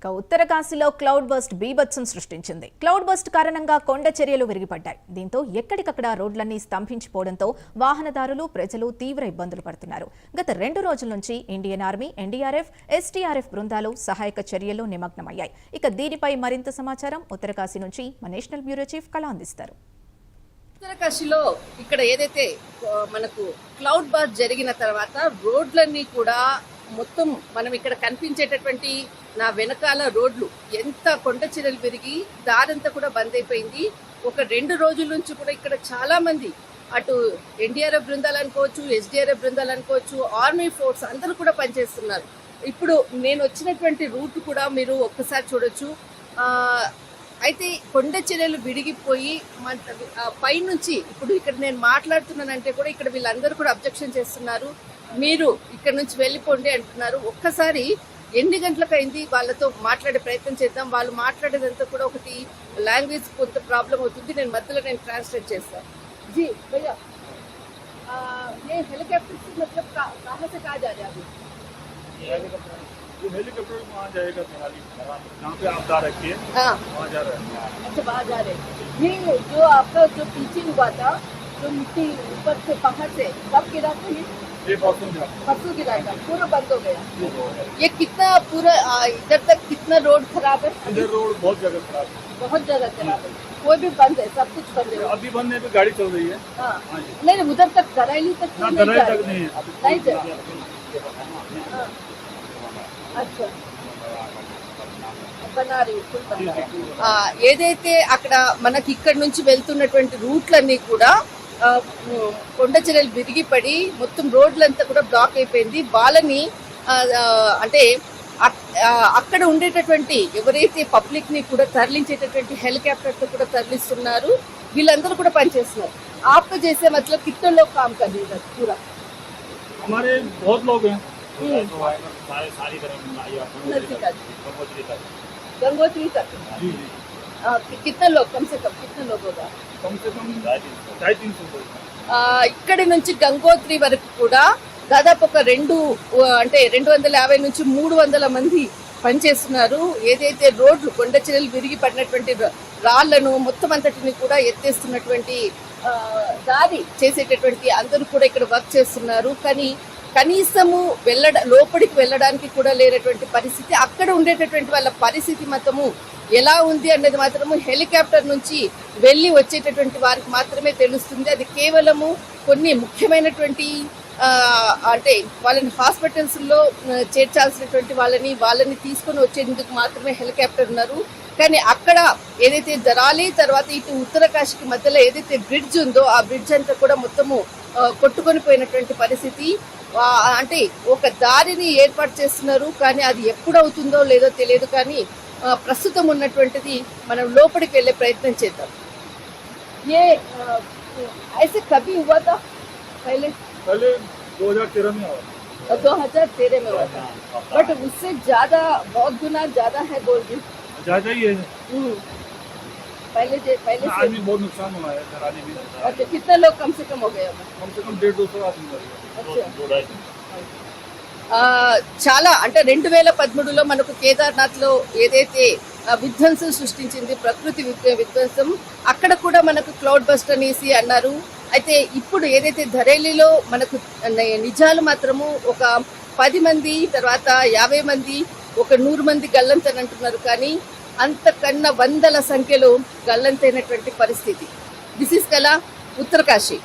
ఇక cloud bust బీభత్సం సృష్టించింది. క్లౌడ్ బస్ట్ కారణంగా కొండ చర్యలు విరిగిపడ్డాయి. దీంతో ఎక్కడికక్కడ రోడ్లన్నీ స్తంభించిపోవడంతో వాహనదారులు ప్రజలు తీవ్ర ఇబ్బందులు పడుతున్నారు. గత రెండు రోజుల నుంచి ఇండియన్ ఆర్మీ ఎన్డీఆర్ఎఫ్ ఎస్టీఆర్ఎఫ్ బృందాలు సహాయక చర్యల్లో నిమగ్నమయ్యాయి. ఇక దీనిపై మరింత సమాచారం ఉత్తరకాశీ నుంచి మా నేషనల్ బ్యూరో చీఫ్ కళ అందిస్తారు. ఉత్తరకాశీలో ఇక్కడ ఏదైతే మనకు క్లౌడ్ బస్ట్ జరిగిన తర్వాత రోడ్లన్నీ కూడా మొత్తం మనం ఇక్కడ కనిపించేటటువంటి నా వెనకాల రోడ్లు. ఎంత కొండ చీరలు పెరిగి దారంతా కూడా బంద్ అయిపోయింది. ఒక రెండు రోజుల నుంచి కూడా ఇక్కడ చాలా మంది అటు ఎన్డీఆర్ఎఫ్ బృందాలు అనుకోవచ్చు ఎస్డీఆర్ఎఫ్ బృందాలు అనుకోవచ్చు ఆర్మీ ఫోర్స్ అందరూ కూడా పనిచేస్తున్నారు. ఇప్పుడు నేను వచ్చినటువంటి రూట్ కూడా మీరు ఒక్కసారి చూడొచ్చు. అయితే కొండ చర్యలు విడిగిపోయి మన పైనుంచి ఇప్పుడు ఇక్కడ నేను మాట్లాడుతున్నానంటే కూడా ఇక్కడ వీళ్ళందరూ కూడా అబ్జెక్షన్ చేస్తున్నారు. మీరు ఇక్కడ నుంచి వెళ్ళిపోండి అంటున్నారు. ఒక్కసారి ఎన్ని గంటలకు అయింది వాళ్ళతో మాట్లాడే ప్రయత్నం చేద్దాం వాళ్ళు మాట్లాడేదంతా కూడా ఒకటి లాంగ్వేజ్ కొంత ప్రాబ్లం అవుతుంది నేను మధ్యలో నేను ట్రాన్స్లేట్ చేస్తాను జీ భయ్యా ఆ, ये हेलीकॉप्टर से मतलब कहाँ कहाँ से कहाँ जा रहे हैं अभी ये हेलीकॉप्टर वहाँ जाएगा मनाली जहाँ पे आप जा रखी है हाँ वहाँ जा रहे हैं अच्छा बाहर जा रहे हैं ये जो आपका जो पीछे हुआ था जो मिट्टी ऊपर से पहाड़ से कब गिरा था ये? परसों गिरा। था पूरा बंद हो गया। ये कितना पूरा इधर तक कितना रोड खराब है? इधर रोड बहुत जगह खराब है। बहुत ज़्यादा खराब है। कोई भी बंद है सब कुछ बंद है। अभी बंद है गाड़ी चल रही है। हाँ। हाँ नहीं नहीं उधर तक दराइली हाँ, तक नहीं तक नहीं नहीं चल अच्छा। ఏదైతే అక్కడ మనకి ఇక్కడ నుంచి వెళ్తున్నటువంటి రూట్లన్నీ కూడా కొండ చర్యలు విరిగిపడి మొత్తం రోడ్లంతా కూడా బ్లాక్ అయిపోయింది బాలని అంటే అక్కడ ఉండేటటువంటి ఎవరైతే పబ్లిక్ని కూడా తరలించేటటువంటి హెలికాప్టర్తో కూడా తరలిస్తున్నారు వీళ్ళందరూ కూడా పనిచేస్తున్నారు ఆప్ చేసే మధ్యలో కిట్టల్లో కామ్ काम कर कितने लोग कम से कम कितने लोग होगा कम से कम ढाई तीन सौ लोग ఆ, ఇక్కడి నుంచి గంగోత్రి వరకు కూడా దాదాపు ఒక రెండు ఆ, అంటే రెండు వందల యాభై నుంచి మూడు వందల మంది పనిచేస్తున్నారు ఏదైతే రోడ్లు కొండ చర్యలు విరిగి పడినటువంటి ర- రాళ్లను మొత్తం అంతటిని కూడా ఎత్తేస్తున్నటువంటి ఆ, దారి చేసేటటువంటి అందరూ కూడా ఇక్కడ వర్క్ చేస్తున్నారు కానీ కనీసము వెళ్ళడ లోపలికి వెళ్ళడానికి కూడా లేనటువంటి పరిస్థితి అక్కడ ఉండేటటువంటి వాళ్ళ పరిస్థితి మొత్తము ఎలా ఉంది అన్నది మాత్రము హెలికాప్టర్ నుంచి వెళ్ళి వచ్చేటటువంటి వారికి మాత్రమే తెలుస్తుంది. అది కేవలము కొన్ని ముఖ్యమైనటువంటి అంటే వాళ్ళని హాస్పిటల్స్లో చేర్చాల్సినటువంటి వాళ్ళని వాళ్ళని తీసుకొని వచ్చేందుకు మాత్రమే హెలికాప్టర్ ఉన్నారు. కానీ అక్కడ ఏదైతే జరాలి తర్వాత ఇటు ఉత్తరకాశికి మధ్యలో ఏదైతే బ్రిడ్జ్ ఉందో ఆ బ్రిడ్జ్ అంతా కూడా మొత్తము కొట్టుకొని పోయినటువంటి పరిస్థితి. అంటే ఒక దారిని ఏర్పాటు చేస్తున్నారు కానీ అది ఎప్పుడు అవుతుందో లేదో తెలియదు కానీ ఆ, ప్రస్తుతం ఉన్నటువంటిది మనం లోపలికి వెళ్ళే ప్రయత్నం చేద్దాం ఏ ఆ, ऐसे कभी हुआ था पहले पहले दो हजार तेरह में हुआ दो हजार तेरह में हुआ था बट उससे ज्यादा बहुत गुना ज्यादा है बोल रही ज्यादा ही है हम्म। पहले जे पहले से आदमी बहुत नुकसान हुआ है कराने में अच्छा कितने लोग कम से कम हो गए अब कम से कम डेढ़ दो सौ आदमी मर गए अच्छा ఆ, చాలా అంటే రెండు వేల పదమూడులో మనకు కేదార్నాథ్ లో ఏదైతే ఆ, విధ్వంసం సృష్టించింది ప్రకృతి విధ్వ- విధ్వంసం అక్కడ కూడా మనకు క్లౌడ్ బస్ట్ అనేసి అన్నారు అయితే ఇప్పుడు ఏదైతే ధరేలిలో మనకు ని- నిజాలు మాత్రము ఒక పది మంది తర్వాత యాభై మంది ఒక నూరు మంది గల్లంతని అంటున్నారు కానీ అంతకన్నా వందల సంఖ్యలో గల్లంతైనటువంటి పరిస్థితి. దిస్ ఇస్ కళ ఉత్తరకాశీ